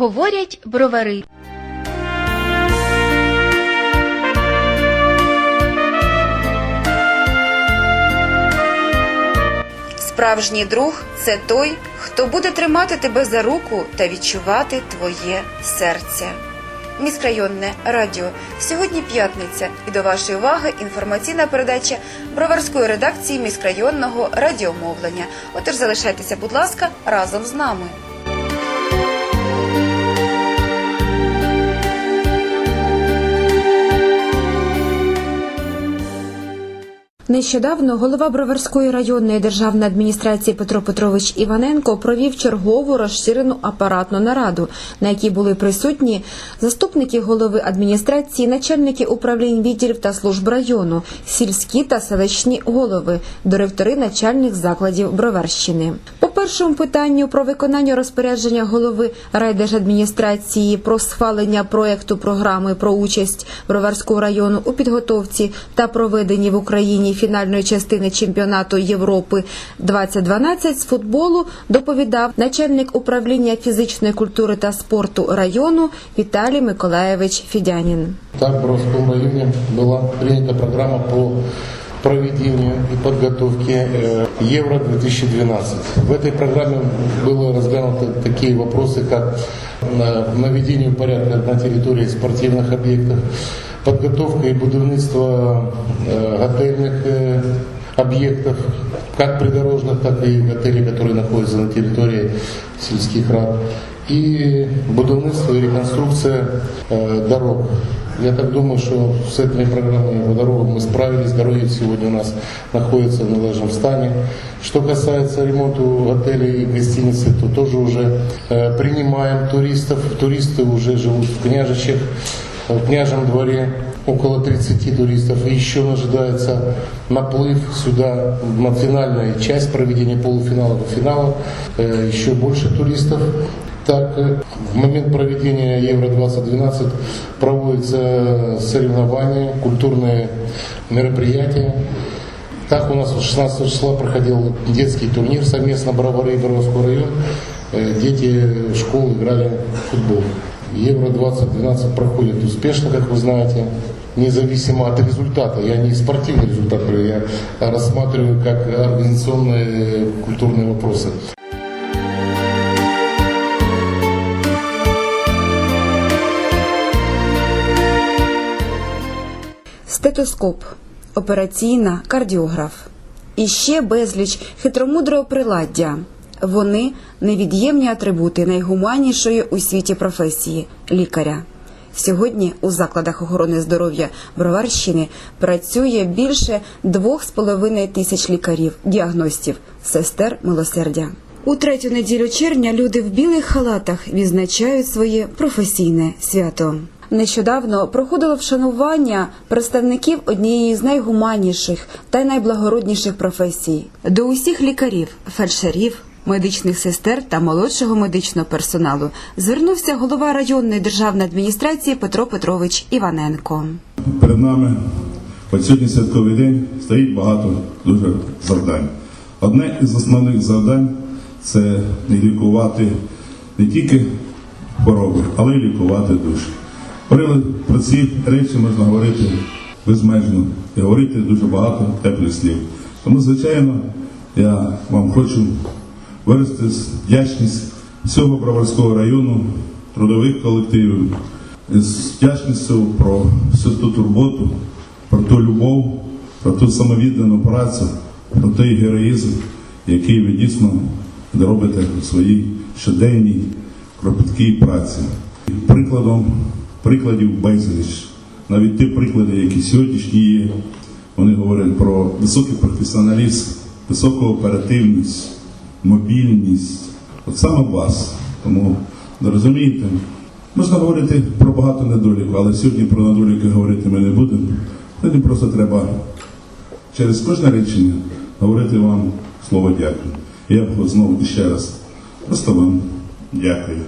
Говорять бровари. Справжній друг це той, хто буде тримати тебе за руку та відчувати твоє серце. Міськрайонне радіо. Сьогодні п'ятниця, і до вашої уваги інформаційна передача броварської редакції міськрайонного радіомовлення. Отож залишайтеся, будь ласка, разом з нами. Нещодавно голова Броварської районної державної адміністрації Петро Петрович Іваненко провів чергову розширену апаратну нараду, на якій були присутні заступники голови адміністрації, начальники управлінь відділів та служб району, сільські та селищні голови, директори начальних закладів Броварщини. По першому питанню про виконання розпорядження голови райдержадміністрації про схвалення проекту програми про участь Броварського району у підготовці та проведенні в Україні фінальної частини чемпіонату Європи 2012 з футболу доповідав начальник управління фізичної культури та спорту району Віталій Миколаєвич Фідянін. Так, в Бровском районе была принята программа по проведению и подготовке э, Евро-2012. В этой программе было разглянуты такие вопросы, как э, наведение порядка на территории спортивных объектов, подготовка и будівництво готельных э, объектов, как придорожных, так и готелей, которые находятся на территории сельских рад, и будівництво и реконструкция дорог. Я так думаю, что с этими программами по дорогам мы справились. Дороги сегодня у нас находятся в належном стане. Что касается ремонта отелей и гостиницы, то тоже уже принимаем туристов. Туристы уже живут в княжичах, в княжем дворе около 30 туристов. И еще ожидается наплыв сюда на финальная часть проведения полуфинала до финала. Э, Еще больше туристов. Так, э, в момент проведения Евро-2012 проводятся соревнования, культурные мероприятия. Так у нас 16 числа проходил детский турнир совместно Бровары и Боровской район. Э, Дети школ играли в футбол. Евро-2012 проходит успешно, как вы знаете, независимо от результата. Я не спортивный результат, говорю, я рассматриваю как организационные культурные вопросы. Стетоскоп, операційна, кардіограф. І ще безліч хитромудрого приладдя. Вони невід'ємні атрибути найгуманнішої у світі професії лікаря. Сьогодні у закладах охорони здоров'я Броварщини працює більше двох з половиною тисяч лікарів, діагностів, сестер милосердя. У третю неділю червня люди в білих халатах відзначають своє професійне свято. Нещодавно проходило вшанування представників однієї з найгуманніших та найблагородніших професій до усіх лікарів, фельдшерів, медичних сестер та молодшого медичного персоналу звернувся голова районної державної адміністрації Петро Петрович Іваненко. Перед нами от сьогодні святковий день стоїть багато дуже завдань. Одне із основних завдань це лікувати не тільки хвороби, але й лікувати душі. Про ці речі можна говорити безмежно і говорити дуже багато теплих слів. Тому, звичайно, я вам хочу виразити вдячність всього Броварського району, трудових колективів, з вдячністю про всю ту турботу, про ту любов, про ту самовіддану працю, про той героїзм, який ви дійсно робите у своїй щоденній кропіткій праці. Прикладом прикладів безліч. Навіть ті приклади, які сьогоднішні є, вони говорять про високий професіоналізм, високу оперативність, мобільність. От саме вас. Тому ви розумієте, можна говорити про багато недоліків, але сьогодні про недоліки говорити ми не будемо. Сьогодні просто треба через кожне речення говорити вам слово дякую. Я знову ще раз просто вам дякую.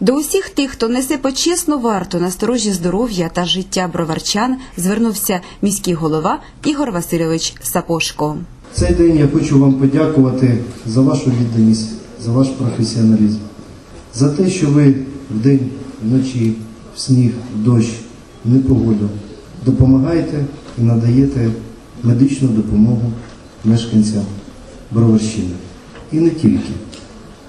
До усіх тих, хто несе почесну варту на сторожі здоров'я та життя броварчан, звернувся міський голова Ігор Васильович Сапошко. Цей день я хочу вам подякувати за вашу відданість, за ваш професіоналізм, за те, що ви вдень, вночі, в сніг, в дощ, в непогоду. Допомагаєте і надаєте медичну допомогу мешканцям Броварщини. І не тільки.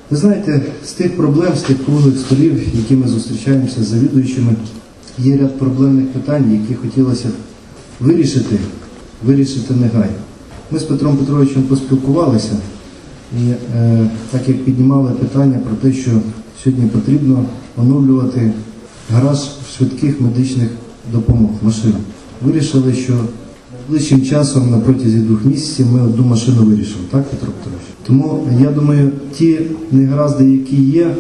Ви знаєте, з тих проблем, з тих круглих столів, які ми зустрічаємося з завідуючими, є ряд проблемних питань, які хотілося б вирішити, вирішити негайно. Ми з Петром Петровичем поспілкувалися, і е, так як піднімали питання про те, що сьогодні потрібно оновлювати гараж швидких медичних допомог машин. Вирішили, що найближчим часом на протязі двох місяців ми одну машину вирішимо, так, Петро Петрович? Тому я думаю, ті негаразди, які є,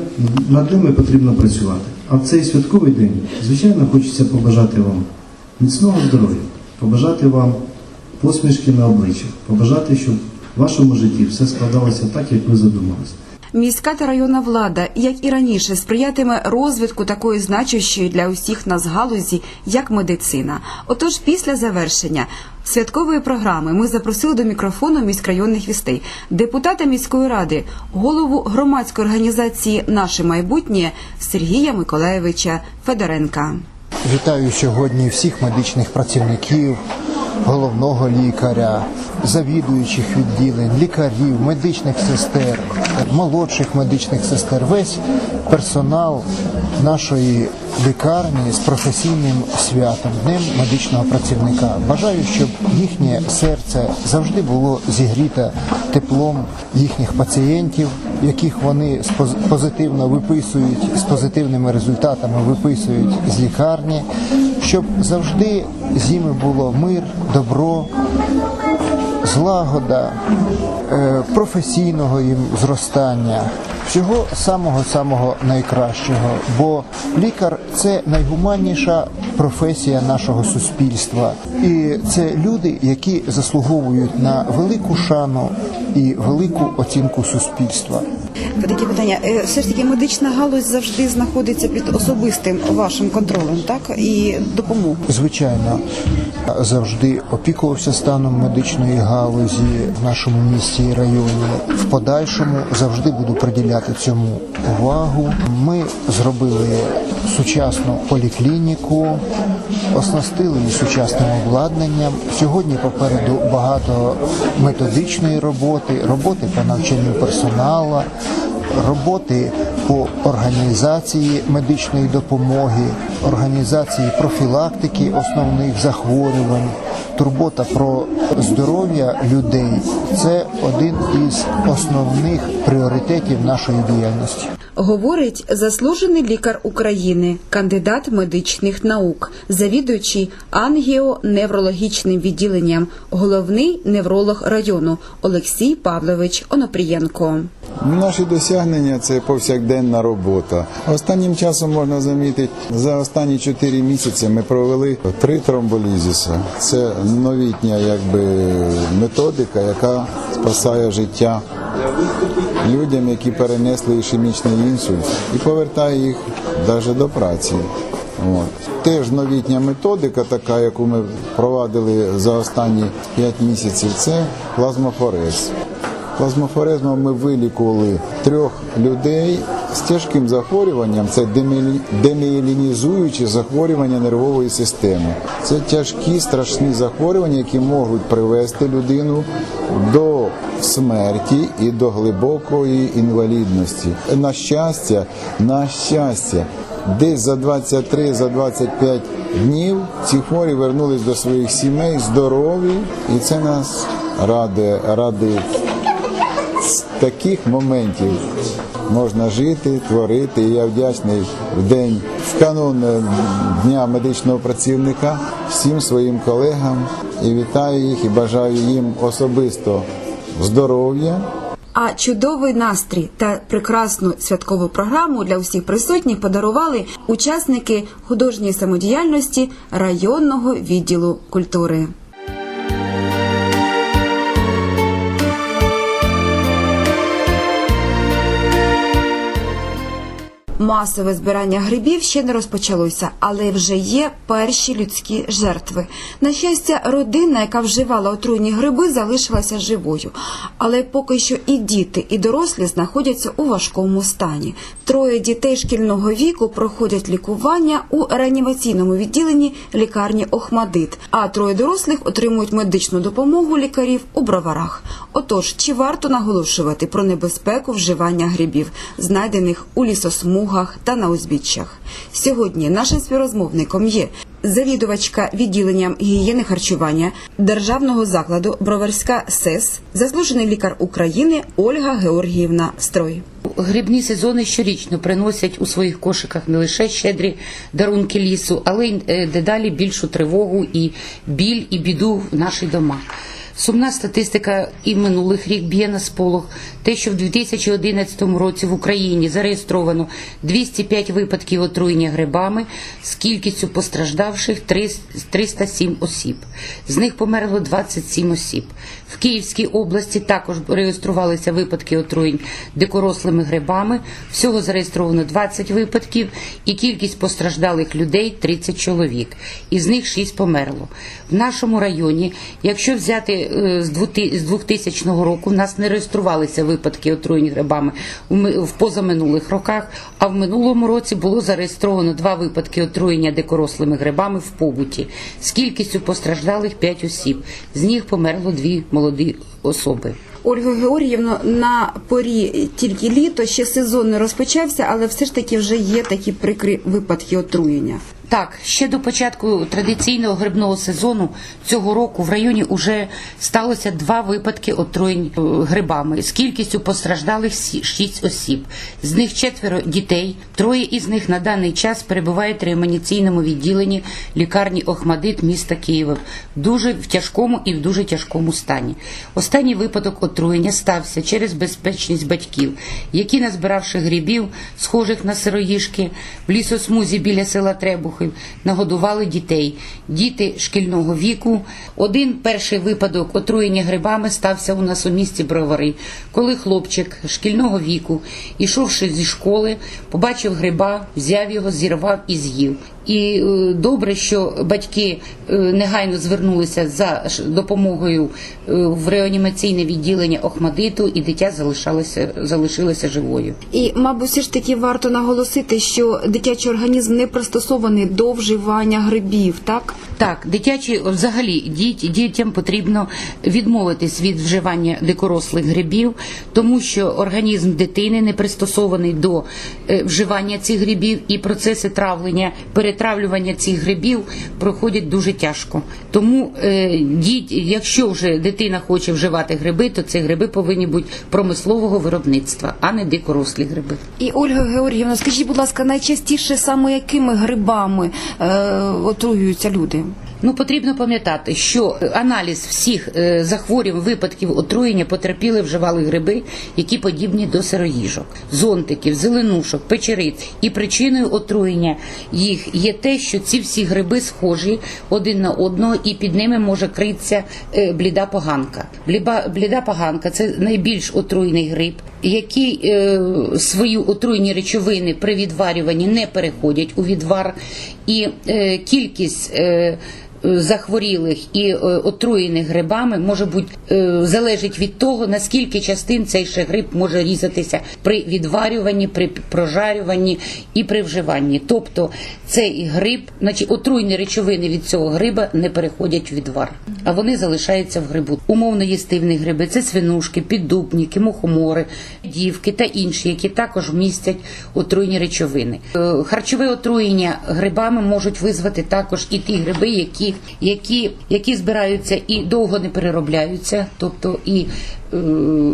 над ними потрібно працювати. А в цей святковий день, звичайно, хочеться побажати вам міцного здоров'я, побажати вам посмішки на обличчях, побажати, щоб в вашому житті все складалося так, як ви задумалися. Міська та районна влада, як і раніше, сприятиме розвитку такої значущої для усіх нас галузі, як медицина. Отож, після завершення святкової програми ми запросили до мікрофону міськрайонних вістей депутата міської ради, голову громадської організації Наше майбутнє Сергія Миколаєвича Федоренка. Вітаю сьогодні всіх медичних працівників, головного лікаря, завідуючих відділень, лікарів, медичних сестер, молодших медичних сестер, весь персонал нашої лікарні з професійним святом, Днем медичного працівника. Бажаю, щоб їхнє серце завжди було зігріте теплом їхніх пацієнтів, яких вони позитивно виписують з позитивними результатами виписують з лікарні, щоб завжди з ними було мир, добро, злагода, е, професійного їм зростання, всього самого самого найкращого. Бо лікар це найгуманніша професія нашого суспільства, і це люди, які заслуговують на велику шану і велику оцінку суспільства. Таке питання. Е, Все ж таки медична галузь завжди знаходиться під особистим вашим контролем, так і допомогою. Звичайно, завжди опікувався станом медичної галузі в нашому місті і районі. В подальшому завжди буду приділяти цьому увагу. Ми зробили сучасну поліклініку, оснастили її сучасним обладнанням. Сьогодні попереду багато методичної роботи, роботи по навчанню персоналу, роботи по організації медичної допомоги, організації профілактики основних захворювань, турбота про здоров'я людей це один із основних пріоритетів нашої діяльності. Говорить заслужений лікар України, кандидат медичних наук, завідуючий ангіоневрологічним відділенням, головний невролог району Олексій Павлович Онопрієнко. Наші досягнення це повсякденна робота. Останнім часом можна замітити, за останні 4 місяці ми провели три тромболізиси. Це новітня якби, методика, яка спасає життя людям, які перенесли ішемічний інсульт, і повертає їх навіть до праці. От. Теж новітня методика, така, яку ми провадили за останні 5 місяців, це плазмофорез. Плазмофорезмом ми вилікували трьох людей з тяжким захворюванням. Це деміелі- деміелінізуючі захворювання нервової системи. Це тяжкі страшні захворювання, які можуть привести людину до смерті і до глибокої інвалідності. На щастя, на щастя, десь за 23 за 25 днів ці хворі вернулись до своїх сімей здорові, і це нас радує, радує з таких моментів можна жити, творити. І я вдячний в день в канун е, Дня медичного працівника всім своїм колегам і вітаю їх і бажаю їм особисто здоров'я. А чудовий настрій та прекрасну святкову програму для усіх присутніх подарували учасники художньої самодіяльності районного відділу культури. Масове збирання грибів ще не розпочалося, але вже є перші людські жертви. На щастя, родина, яка вживала отруйні гриби, залишилася живою. Але поки що і діти, і дорослі знаходяться у важкому стані. Троє дітей шкільного віку проходять лікування у реанімаційному відділенні лікарні Охмадит, а троє дорослих отримують медичну допомогу лікарів у броварах. Отож, чи варто наголошувати про небезпеку вживання грибів, знайдених у лісосмугах та на узбіччях? Сьогодні нашим співрозмовником є завідувачка відділенням гігієни харчування державного закладу Броварська СЕС, заслужений лікар України Ольга Георгіївна Строй. Грибні сезони щорічно приносять у своїх кошиках не лише щедрі дарунки лісу, але й е, дедалі більшу тривогу і біль і біду в наші дома. Сумна статистика і минулих рік б'є на сполох. Те, що в 2011 році в Україні зареєстровано 205 випадків отруєння грибами з кількістю постраждавших 307 осіб. З них померло 27 осіб. В Київській області також реєструвалися випадки отруєнь дикорослими грибами. Всього зареєстровано 20 випадків і кількість постраждалих людей 30 чоловік. Із них 6 померло. В нашому районі, якщо взяти з 2000 року, в нас не реєструвалися випадки отруєнь грибами в позаминулих роках, а в минулому році було зареєстровано два випадки отруєння дикорослими грибами в побуті з кількістю постраждалих 5 осіб. З них померло дві молоді особи. Ольга Георгіївна, на порі тільки літо, ще сезон не розпочався, але все ж таки вже є такі прикрі випадки отруєння. Так, ще до початку традиційного грибного сезону цього року в районі вже сталося два випадки отруєнь е, грибами з кількістю постраждалих шість осіб. З них четверо дітей. Троє із них на даний час перебувають в реанімаційному відділенні лікарні Охмадит міста Києва дуже в тяжкому і в дуже тяжкому стані. Останній випадок отруєння стався через безпечність батьків, які, назбиравши грибів, схожих на сироїшки, в лісосмузі біля села Требухів, нагодували дітей. Діти шкільного віку. Один перший випадок отруєння грибами стався у нас у місті Бровари, коли хлопчик шкільного віку, ішовши зі школи, побачив гриба, взяв його, зірвав і з'їв. І е, добре, що батьки е, негайно звернулися за допомогою е, в реанімаційне відділення Охмадиту, і дитя залишалося залишилося живою. І, мабуть, все ж таки варто наголосити, що дитячий організм не пристосований до вживання грибів, так? Так, дитячі взагалі діт, дітям потрібно відмовитись від вживання дикорослих грибів, тому що організм дитини не пристосований до вживання цих грибів, і процеси травлення, перетравлювання цих грибів проходять дуже тяжко. Тому е, діть, якщо вже дитина хоче вживати гриби, то ці гриби повинні бути промислового виробництва, а не дикорослі гриби. І Ольга Георгіївна, скажіть, будь ласка, найчастіше саме якими грибами е, отруюються люди? Ну, потрібно пам'ятати, що аналіз всіх е, захворювань, випадків отруєння потерпіли, вживали гриби, які подібні до сироїжок, зонтиків, зеленушок, печериць. І причиною отруєння їх є те, що ці всі гриби схожі один на одного, і під ними може критися е, бліда поганка. Бліда поганка це найбільш отруйний гриб, який е, свої отруйні речовини при відварюванні не переходять у відвар, і е, кількість. Захворілих і е, отруєних грибами може бути е, залежить від того, наскільки частин цей ще гриб може різатися при відварюванні, при прожарюванні і при вживанні. Тобто цей гриб, значить отруйні речовини від цього гриба не переходять в відвар, а вони залишаються в грибу. Умовно їстивні гриби це свинушки, піддубніки, мухомори, дівки та інші, які також містять отруйні речовини. Е, Харчове отруєння грибами можуть визвати також і ті гриби, які, які, які збираються і довго не переробляються, тобто і е,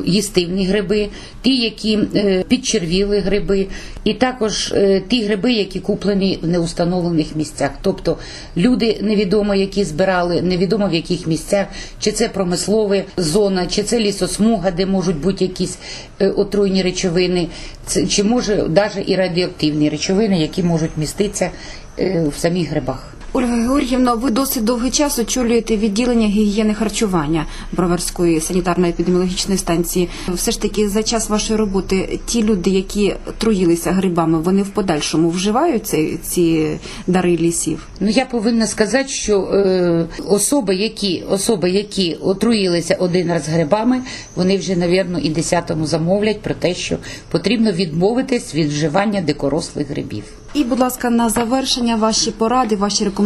їстивні гриби, ті, які е, підчервіли гриби, і також е, ті гриби, які куплені в неустановлених місцях. Тобто люди невідомо, які збирали, невідомо в яких місцях, чи це промислова зона, чи це лісосмуга, де можуть бути якісь е, отруйні речовини, це, чи може навіть і радіоактивні речовини, які можуть міститися е, в самих грибах. Ольга Георгіївна, ви досить довгий час очолюєте відділення гігієни харчування Броварської санітарно-епідеміологічної станції. Все ж таки, за час вашої роботи ті люди, які труїлися грибами, вони в подальшому вживають ці, ці дари лісів. Ну я повинна сказати, що е, особи, які особи, які отруїлися один раз грибами, вони вже, навірно, і десятому замовлять про те, що потрібно відмовитись від вживання дикорослих грибів. І, будь ласка, на завершення ваші поради, ваші рекомендації,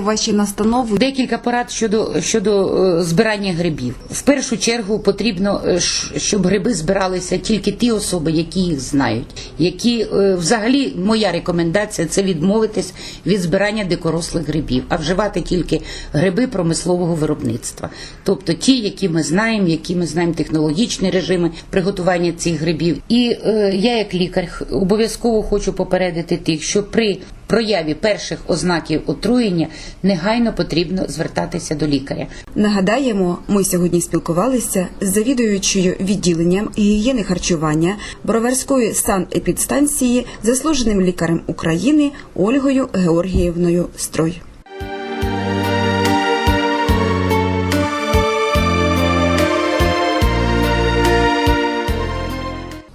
ваші настанови. Декілька порад щодо щодо е, збирання грибів. В першу чергу потрібно, е, щоб гриби збиралися тільки ті особи, які їх знають. Які е, взагалі моя рекомендація це відмовитись від збирання дикорослих грибів, а вживати тільки гриби промислового виробництва. Тобто ті, які ми знаємо, які ми знаємо технологічні режими приготування цих грибів. І е, я, як лікар, обов'язково хочу попередити тих, що при прояві перших ознаків отруєння негайно потрібно звертатися до лікаря. Нагадаємо, ми сьогодні спілкувалися з завідуючою відділенням гігієни харчування Броварської санепідстанції, заслуженим лікарем України Ольгою Георгіївною Строй.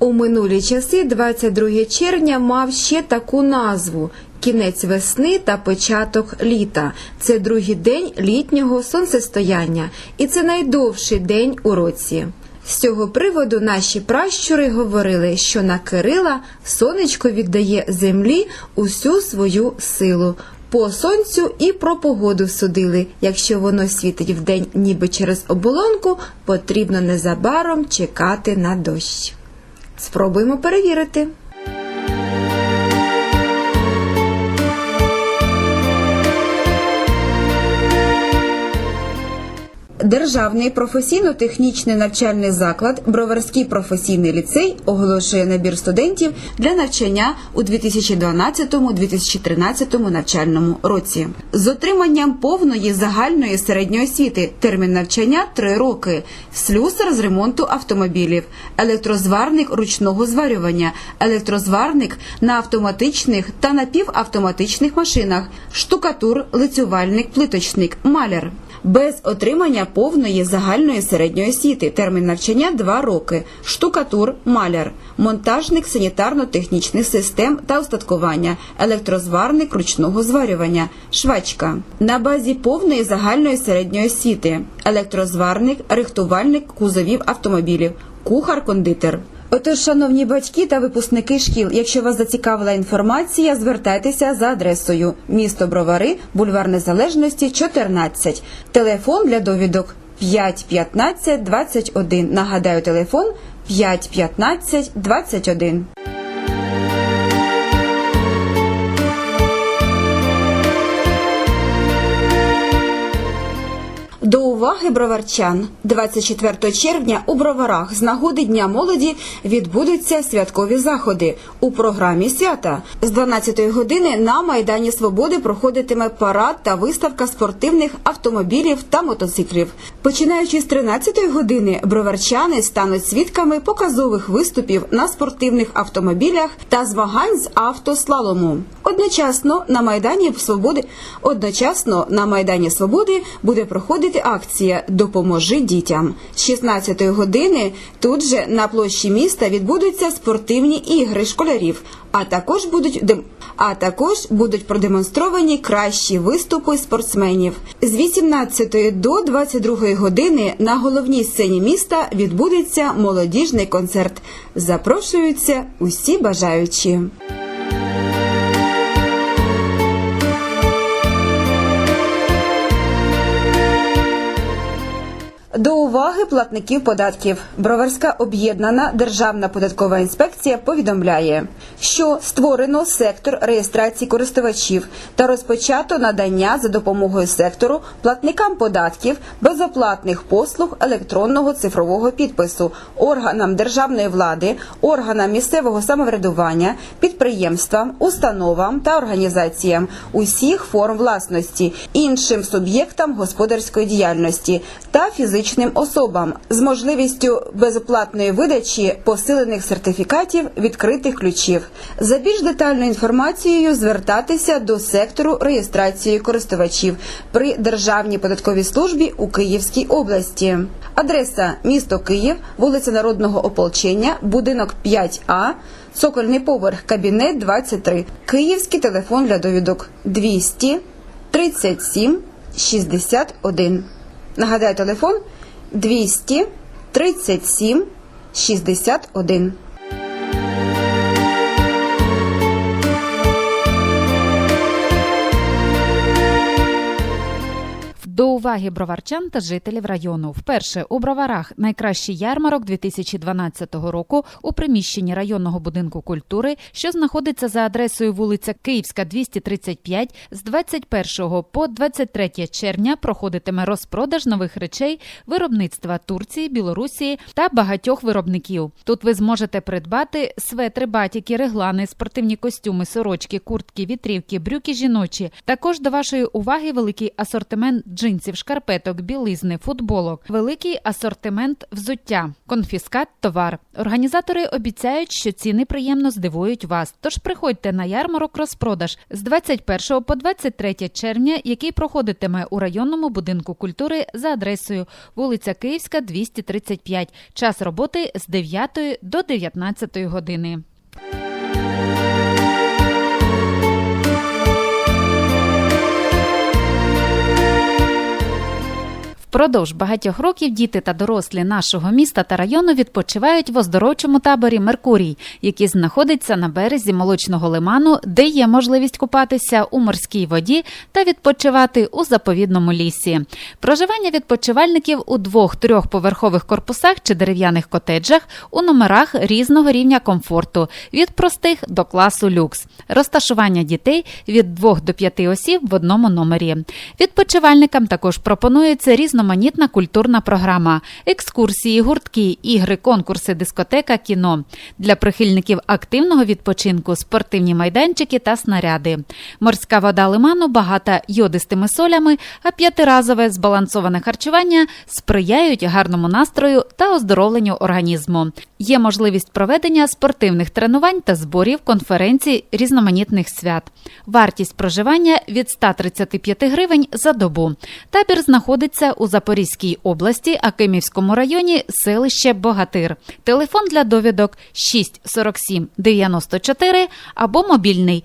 У минулі часи 22 червня мав ще таку назву кінець весни та початок літа. Це другий день літнього сонцестояння, і це найдовший день у році. З цього приводу наші пращури говорили, що на Кирила сонечко віддає землі усю свою силу. По сонцю і про погоду судили. Якщо воно світить вдень ніби через оболонку, потрібно незабаром чекати на дощ. Спробуємо перевірити. Державний професійно-технічний навчальний заклад Броварський професійний ліцей оголошує набір студентів для навчання у 2012-2013 навчальному році з отриманням повної загальної середньої освіти. Термін навчання 3 роки. Слюсар з ремонту автомобілів, електрозварник ручного зварювання, електрозварник на автоматичних та напівавтоматичних машинах, штукатур, лицювальник, плиточник, маляр. Без отримання повної загальної середньої освіти. Термін навчання 2 роки. Штукатур, маляр, монтажник санітарно-технічних систем та устаткування, електрозварник ручного зварювання, швачка. На базі повної загальної середньої освіти. Електрозварник, рихтувальник кузовів автомобілів, кухар-кондитер. Отож, шановні батьки та випускники шкіл, якщо вас зацікавила інформація, звертайтеся за адресою місто Бровари, бульвар Незалежності, 14. Телефон для довідок 5 15 21. Нагадаю, телефон 5 15 21. Уваги броварчан 24 червня у броварах з нагоди Дня молоді відбудуться святкові заходи у програмі свята. З 12 години на майдані Свободи проходитиме парад та виставка спортивних автомобілів та мотоциклів. Починаючи з 13 години, броварчани стануть свідками показових виступів на спортивних автомобілях та змагань з автослалому. Одночасно на майдані Свободи одночасно на майдані Свободи буде проходити акція Допоможи дітям. З 16 години тут же на площі міста відбудуться спортивні ігри школярів. А також будуть а також будуть продемонстровані кращі виступи спортсменів. З 18 до 22 години на головній сцені міста відбудеться молодіжний концерт. Запрошуються усі бажаючі. До уваги платників податків. Броварська об'єднана державна податкова інспекція повідомляє, що створено сектор реєстрації користувачів та розпочато надання за допомогою сектору платникам податків безоплатних послуг електронного цифрового підпису органам державної влади, органам місцевого самоврядування, підприємствам, установам та організаціям усіх форм власності, іншим суб'єктам господарської діяльності та фізичним юридичним особам з можливістю безоплатної видачі посилених сертифікатів відкритих ключів. За більш детальною інформацією звертатися до сектору реєстрації користувачів при Державній податковій службі у Київській області. Адреса місто Київ, вулиця Народного ополчення, будинок 5А, цокольний поверх, кабінет 23. Київський телефон для довідок 200 37 61. Нагадаю, телефон 200 37 61. Уваги броварчан та жителів району. Вперше у броварах найкращий ярмарок 2012 року у приміщенні районного будинку культури, що знаходиться за адресою вулиця Київська, 235, з 21 по 23 червня проходитиме розпродаж нових речей виробництва Турції, Білорусі та багатьох виробників. Тут ви зможете придбати светри, батіки, реглани, спортивні костюми, сорочки, куртки, вітрівки, брюки жіночі. Також до вашої уваги великий асортимент джинсів, шкарпеток, білизни, футболок, великий асортимент взуття, конфіскат товар. Організатори обіцяють, що ціни приємно здивують вас. Тож приходьте на ярмарок розпродаж з 21 по 23 червня, який проходитиме у районному будинку культури за адресою вулиця Київська, 235. Час роботи з 9 до 19 години. Впродовж багатьох років діти та дорослі нашого міста та району відпочивають в оздоровчому таборі Меркурій, який знаходиться на березі молочного лиману, де є можливість купатися у морській воді та відпочивати у заповідному лісі. Проживання відпочивальників у двох трьохповерхових корпусах чи дерев'яних котеджах у номерах різного рівня комфорту від простих до класу люкс. Розташування дітей від 2 до 5 осіб в одному номері. Відпочивальникам також пропонується різноманітна культурна програма, екскурсії, гуртки, ігри, конкурси, дискотека, кіно. Для прихильників активного відпочинку спортивні майданчики та снаряди. Морська вода лиману багата йодистими солями, а п'ятиразове збалансоване харчування сприяють гарному настрою та оздоровленню організму. Є можливість проведення спортивних тренувань та зборів, конференцій, різноманітних свят. Вартість проживання від 135 гривень за добу. Табір знаходиться у Запорізькій області, Акимівському районі, селище Богатир. Телефон для довідок 647 94 або мобільний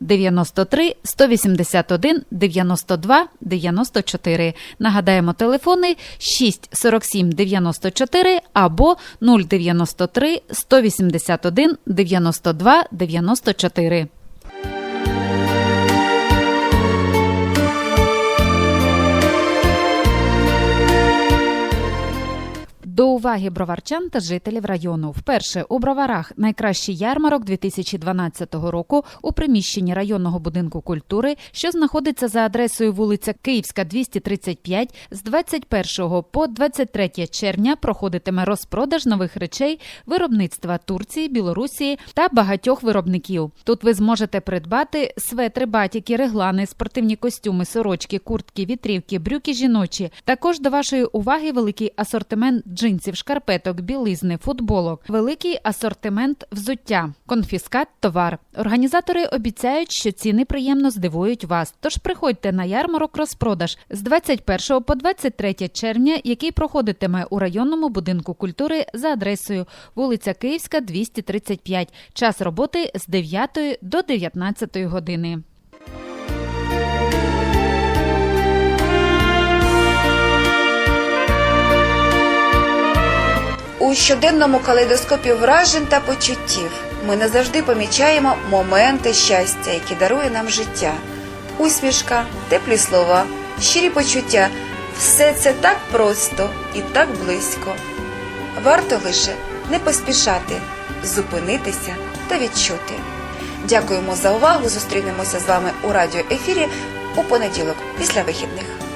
093 181 92 94. Нагадаємо телефони 647 94 або 093 181 92 94. До уваги броварчан та жителів району. Вперше у броварах найкращий ярмарок 2012 року у приміщенні районного будинку культури, що знаходиться за адресою вулиця Київська, 235, з 21 по 23 червня проходитиме розпродаж нових речей виробництва Турції, Білорусі та багатьох виробників. Тут ви зможете придбати светри, батіки, реглани, спортивні костюми, сорочки, куртки, вітрівки, брюки жіночі. Також до вашої уваги великий асортимент джинсів, шкарпеток, білизни, футболок, великий асортимент взуття, конфіскат товар. Організатори обіцяють, що ціни приємно здивують вас. Тож приходьте на ярмарок розпродаж з 21 по 23 червня, який проходитиме у районному будинку культури за адресою вулиця Київська, 235. Час роботи з 9 до 19 години. У щоденному калейдоскопі вражень та почуттів ми не завжди помічаємо моменти щастя, які дарує нам життя. Усмішка, теплі слова, щирі почуття все це так просто і так близько. Варто лише не поспішати, зупинитися та відчути. Дякуємо за увагу. Зустрінемося з вами у радіоефірі у понеділок після вихідних.